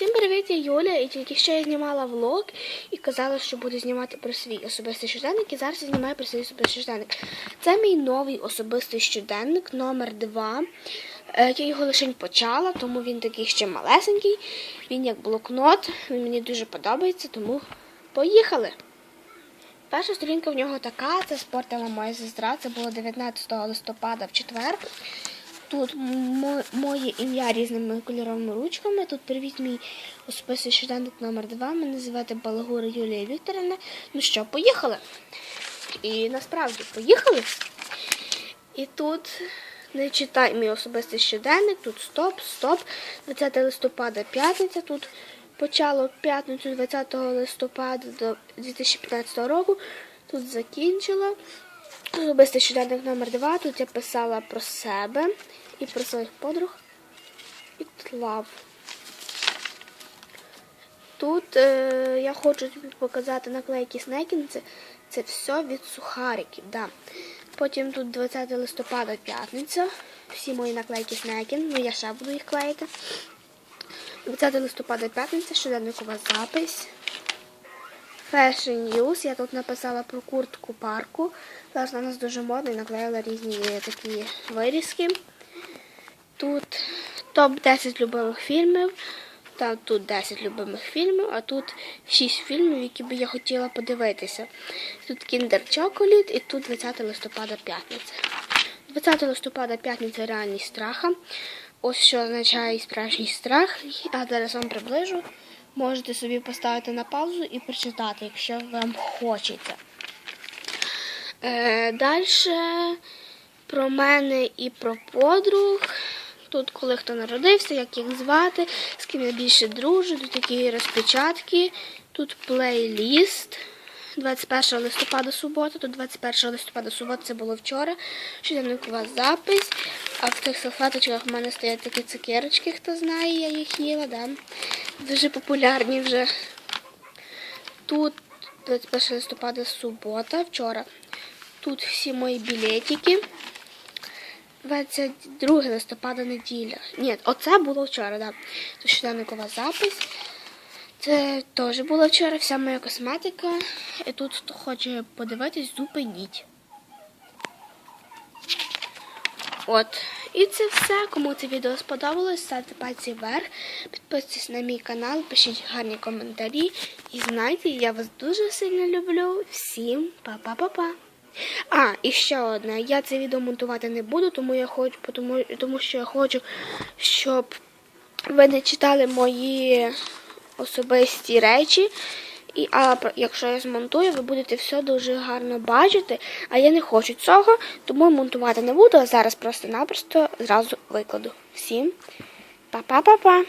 Всім привіт, я Юля, і тільки що я знімала влог і казала, що буду знімати про свій особистий щоденник, і зараз я знімаю про свій особистий щоденник. Це мій новий особистий щоденник номер 2 Е, Я його лише почала, тому він такий ще малесенький. Він як блокнот, він мені дуже подобається, тому поїхали. Перша сторінка в нього така, це спортила моя сестра. Це було 19 листопада в четвер. Тут моє ім'я різними кольоровими ручками. Тут привіт мій особистий щоденник номер 2 Мене звати Балагура Юлія Вікторівна. Ну що, поїхали? І насправді поїхали. І тут не читай мій особистий щоденник. Тут стоп, стоп. 20 листопада п'ятниця. Тут почало п'ятницю 20 листопада до 2015 року. Тут закінчила. Особистий щоденник номер 2 Тут я писала про себе і про своїх подруг. І тлав. Тут е, я хочу тобі показати наклейки Снекін. Це, це все від сухариків. Да. Потім тут 20 листопада п'ятниця. Всі мої наклейки Снекін. Ну я ще буду їх клеїти. 20 листопада п'ятниця, щоденникова запись. Fashion News. Я тут написала про куртку парку. Зараз на нас дуже модно і наклеїла різні такі вирізки. Тут топ-10 любимих фільмів. Та тут 10 любимих фільмів, а тут 6 фільмів, які би я хотіла подивитися. Тут Kinder Chocolate і тут 20 листопада п'ятниця. 20 листопада п'ятниця реальність страха. Ось що означає справжній страх. А зараз вам приближу. Можете собі поставити на паузу і прочитати, якщо вам хочеться. Е, Далі про мене і про подруг. Тут коли хто народився, як їх звати, з ким я більше дружу, тут такі розпечатки, тут плейліст. 21 листопада субота, тут 21 листопада субота це було вчора. Щоденникова запис. А в тих салфеточках в мене стоять такі цукерочки, хто знає, я їх їла, да. Дуже популярні вже. Тут 21 листопада субота, вчора. Тут всі мої білетики. 22 листопада неділя. Ні, оце було вчора, так. Да. Це щоденникова запис. Це теж було вчора вся моя косметика. І тут хто хоче подивитись, зупиніть. От. І це все. Кому це відео сподобалось, ставте пальці вверх, підписуйтесь на мій канал, пишіть гарні коментарі. І знайте, я вас дуже сильно люблю. Всім па-па-па-па. А, і ще одне. Я це відео монтувати не буду, тому я хочу, тому, тому що я хочу, щоб ви не читали мої особисті речі. І, а якщо я змонтую, ви будете все дуже гарно бачити. А я не хочу цього, тому монтувати не буду, а зараз просто-напросто зразу викладу. Всім па-па-па-па!